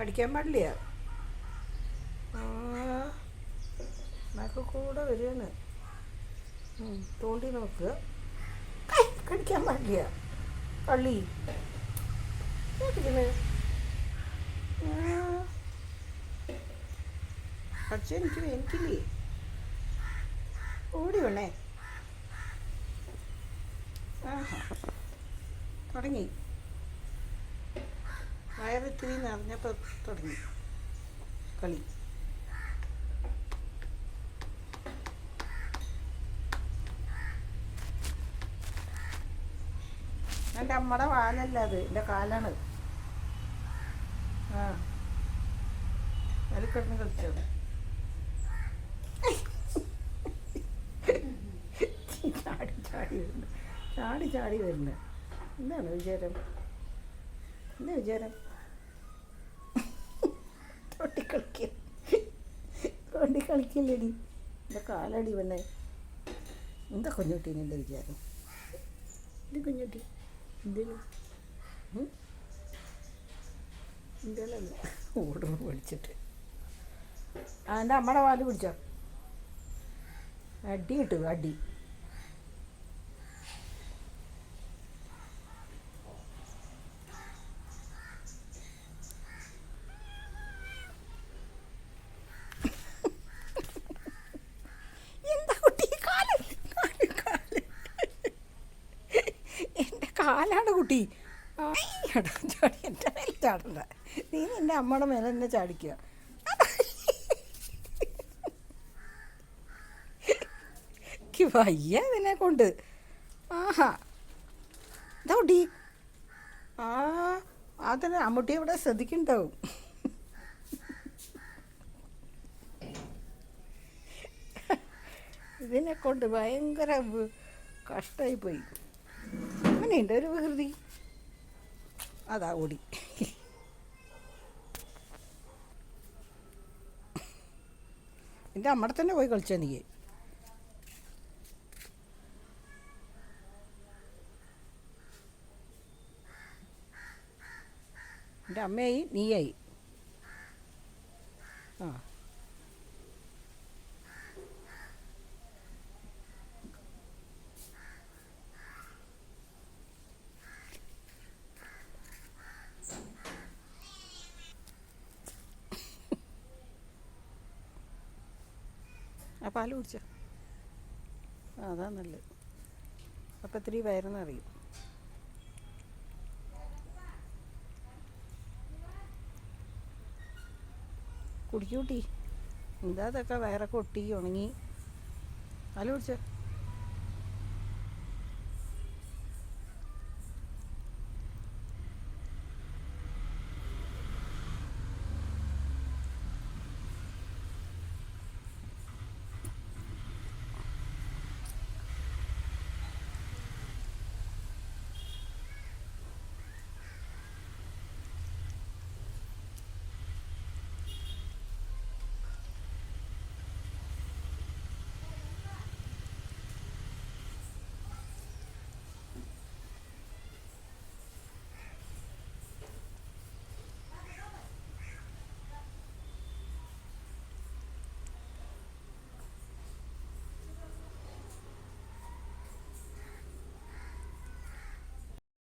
കടിക്കാൻ പാടില്ല? കൂടെ വരുകയാണ് തോണ്ടി നോക്കുക കടിക്കാൻ പാടില്ല. കള്ളി പക്ഷെ എനിക്ക് എനിക്കില്ലേ? ഓടി വേണേ ആഹാ. തുടങ്ങി. വയറിത്തിരി നിറഞ്ഞപ്പോൾ തുടങ്ങി. കളി. എന്റെ അമ്മയുടെ വാലല്ല അത്. എന്റെ കാലാണ്. ആ. കിടന്ന് കളിച്ചത് ചാടി ചാടി വരുന്നു. ചാടി ചാടി വരുന്നു. എന്താണ് വിചാരം? എന്താ വിചാരം? തൊട്ടി കളിക്ക. തോണ്ടി കളിക്കില്ലടി. എന്റെ കാലടി പെണ്ണെ. എന്താ കുഞ്ഞുട്ടി എന്റെ വിചാരം? ഇത് കുഞ്ഞുട്ടി? എന്തേലും എന്തേലല്ല ഓടുന്നു പഠിച്ചിട്ട് ആ എന്റെ അമ്മയുടെ പാൽ പിടിച്ചോ? അടി കിട്ടും അടി എന്താ കുട്ടി കാൽ കാൽ കാൽ എന്റെ കാലാണ് കുട്ടി. ചാടി എന്റെ മേലെ ചാടണ്ട. നീ നിന്റെ അമ്മയുടെ മേലെ തന്നെ ചാടിക്കുക. വയ്യ ഇതിനെ കൊണ്ട്. ആഹാ. എന്താ കുട്ടി. ആ അതിന് അമ്മൂട്ടി ഇവിടെ ശ്രദ്ധിക്കണ്ടാവും ഇതിനെ കൊണ്ട് ഭയങ്കര കഷ്ടമായി പോയി അങ്ങനെയുണ്ട് ഒരു വികൃതി അതാ ഓടി. എന്റെ അമ്മടെ തന്നെ പോയി കളിച്ചാ നീ? എന്റെ അമ്മയായി നീയായി. ആ. ആ പാൽ കുടിച്ചോ? അതാ നല്ലത്. അപ്പം ഇത്തിരി വയറെന്നറിയും കുടിക്കൂട്ടി എന്താ അതൊക്കെ വയറൊക്കെ ഒട്ടി ഉണങ്ങി പാൽ കുടിച്ചോ?